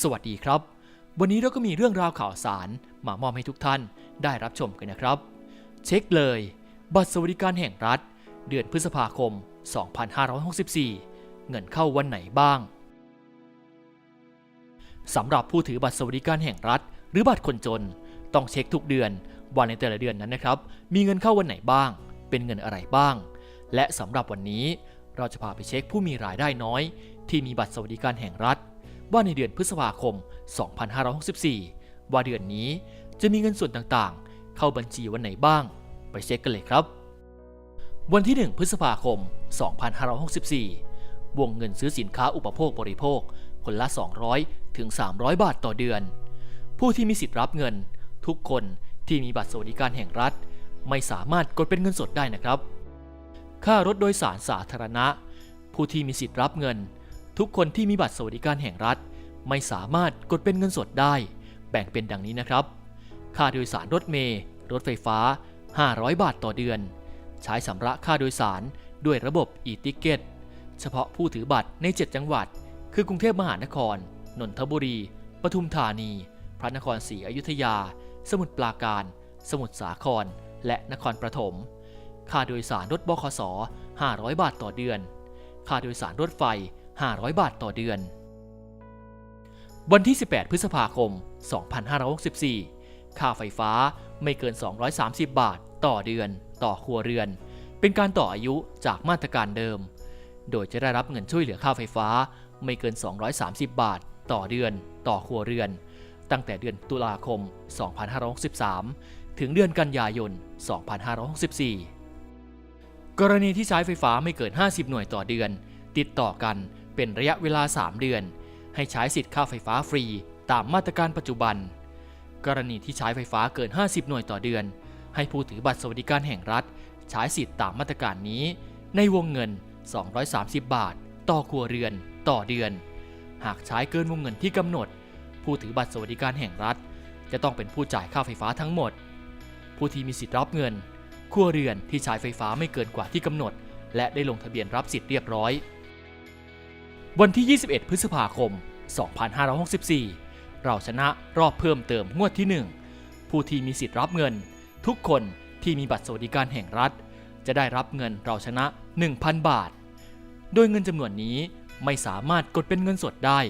สวัสดีครับ วันนี้เราก็มีเรื่องราวข่าวสารมามอบให้ทุกท่านได้รับชมกันนะครับ เช็คเลย บัตรสวัสดิการแห่งรัฐ เดือนพฤษภาคม 2564 เงินเข้าวันไหนบ้างสำหรับผู้ถือบัตรสวัสดิการแห่งรัฐ หรือบัตรคนจน ต้องเช็คทุกเดือนวันในแต่ละเดือนนั้นนะครับ มีเงินเข้าวันไหนบ้าง เป็นเงินอะไรบ้าง และสำหรับวันนี้เราจะพาไปเช็คผู้มีรายได้น้อย ที่มีบัตรสวัสดิการแห่งรัฐ ว่าในเดือนพฤษภาคม 2564 ว่าเดือนนี้จะมีเงินส่วนต่างๆ เข้าบัญชีวันไหนบ้าง ไปเช็คกันเลยครับ วันที่ 1 พฤษภาคม 2564 วงเงินซื้อสินค้าอุปโภคบริโภค คนละ 200 ถึง 300 บาทต่อเดือน ผู้ที่มีสิทธิ์รับเงิน ทุกคนที่มีบัตรสวัสดิการแห่งรัฐ ไม่สามารถกดเป็นเงินสดได้นะครับ ค่ารถโดยสารสาธารณะ ผู้ที่มีสิทธิ์รับเงิน ทุกคนที่มีบัตรสวัสดิการแห่งรัฐ ไม่สามารถกดเป็นเงินสดได้ แบ่งเป็นดังนี้นะครับ ค่าโดยสารรถเมล์รถไฟฟ้า 500 บาทต่อเดือน ใช้สำระค่าโดยสารด้วยระบบ e-ticket เฉพาะผู้ถือบัตรใน 7 จังหวัด คือกรุงเทพมหานคร นนทบุรี ปทุมธานี พระนครศรีอยุธยา สมุทรปราการ สมุทรสาคร และนครปฐม ค่าโดยสารรถบขส500 บาทต่อเดือน ค่าโดยสารรถไฟ 500 บาทต่อเดือน วันที่ 18 พฤษภาคม 2564 ค่าไฟฟ้าไม่เกิน 230 บาทต่อเดือน ต่อครัวเรือน เป็นการต่ออายุจากมาตรการเดิม โดยจะได้รับเงินช่วยเหลือค่าไฟฟ้าไม่เกิน 230 บาท ต่อเดือน ต่อครัวเรือน ตั้งแต่เดือนตุลาคม 2563 ถึงเดือนกันยายน 2564 กรณีที่ใช้ไฟฟ้าไม่เกิน 50 หน่วยต่อเดือน ติดต่อกัน เป็นระยะเวลา 3 เดือน ให้ใช้สิทธิ์ค่าไฟฟ้าฟรี ตามมาตรการปัจจุบัน กรณีที่ใช้ไฟฟ้าเกิน 50 หน่วยต่อเดือน ให้ผู้ถือบัตรสวัสดิการแห่งรัฐ ใช้สิทธิ์ตามมาตรการนี้ ในวงเงิน 230 บาท ต่อครัวเรือน ต่อเดือน หากใช้เกินวงเงินที่กำหนด ผู้ถือบัตรสวัสดิการแห่งรัฐ จะต้องเป็นผู้จ่ายค่าไฟฟ้าทั้งหมด ผู้ที่มีสิทธิ์รับเงินครัวเรือนที่ใช้ไฟฟ้าไม่เกินกว่าที่กำหนด และได้ลงทะเบียนรับสิทธิ์เรียบร้อย วันที่ 21 พฤษภาคม 2564 เราชนะรอบเพิ่มเติมงวดที่ 1 ผู้ที่มีสิทธิ์รับเงิน ทุกคนที่มีบัตรสวัสดิการแห่งรัฐ จะได้รับเงินเราชนะ 1,000 บาท โดยเงินจำนวนนี้ไม่สามารถกดเป็นเงินสดได้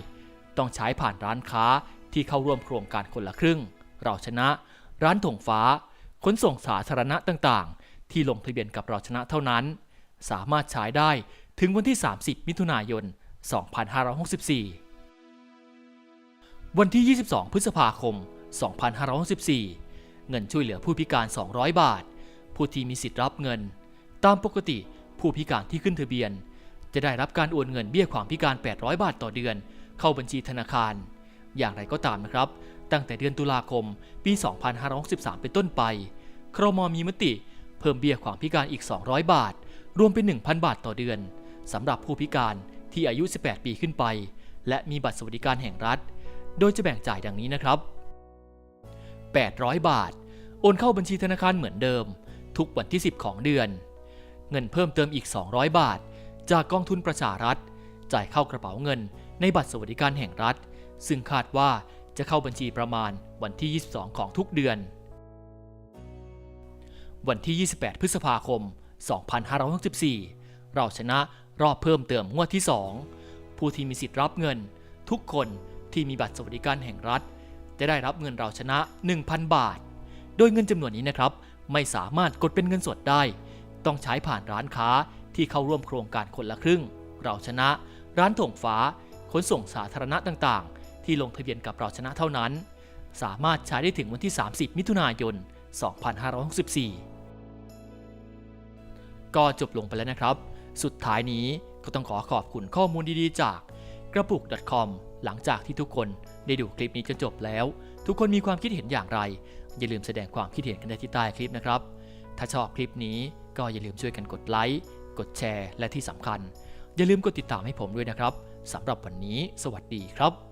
ต้องใช้ผ่านร้านค้าที่เข้าร่วมโครงการคนละครึ่ง เราชนะ ร้านถงฟ้า ขนส่งสาธารณะต่างๆ ที่ลงทะเบียนกับเราชนะเท่านั้น สามารถใช้ได้ถึงวันที่ 30 มิถุนายน 2564 วันที่ 22 พฤษภาคม 2564 เงินช่วยเหลือผู้พิการ 200 บาท ผู้ที่มีสิทธิ์รับเงิน ตามปกติผู้พิการที่ขึ้นทะเบียน จะได้รับการโอนเงินเบี้ยความพิการ 800 บาทต่อเดือน เข้าบัญชีธนาคาร อย่างไรก็ตามนะครับ ตั้งแต่เดือนตุลาคม ปี 2563 เป็นต้นไปครมมีมติเพิ่มเบี้ยความพิการอีก 200 บาท รวมเป็น 1,000 บาทต่อเดือนสำหรับผู้พิการ ที่อายุ 18 ปีขึ้นไป และมีบัตรสวัสดิการแห่งรัฐ โดยจะแบ่งจ่ายดังนี้นะครับ 800 บาท โอนเข้าบัญชีธนาคารเหมือนเดิม ทุกวันที่ 10 ของเดือน เงินเพิ่มเติมอีก 200 บาท จากกองทุนประชารัฐ จ่ายเข้ากระเป๋าเงิน ในบัตรสวัสดิการแห่งรัฐ ซึ่งคาดว่าจะเข้าบัญชีประมาณวันที่ 22 ของทุกเดือน วันที่ 28 พฤษภาคม 2564 เราชนะ รอบเพิ่มเติมงวดที่ 2 ผู้ที่มีสิทธิ์รับเงิน ทุกคนที่มีบัตรสวัสดิการแห่งรัฐ จะได้รับเงินเราชนะ 1,000 บาท โดยเงินจำนวนนี้นะครับ ไม่สามารถกดเป็นเงินสดได้ ต้องใช้ผ่านร้านค้าที่เข้าร่วมโครงการคนละครึ่ง เราชนะ ร้านถงฟ้า ขนส่งสาธารณะต่างๆ ที่ลงทะเบียนกับเราชนะเท่านั้น สามารถใช้ได้ถึงวันที่ 30 มิถุนายน 2564 ก็จบลงไปแล้วนะครับ สุดท้ายนี้ก็ต้องขอขอบคุณข้อมูลดีๆ จากกระปุก .com หลังจากที่ทุกคนได้ดูคลิปนี้จนจบแล้ว ทุกคนมีความคิดเห็นอย่างไร อย่าลืมแสดงความคิดเห็นกันได้ที่ใต้คลิปนะครับ ถ้าชอบคลิปนี้ก็อย่าลืมช่วยกันกดไลค์กดแชร์ และที่สำคัญ อย่าลืมกดติดตามให้ผมด้วยนะครับสำหรับวันนี้ สวัสดีครับ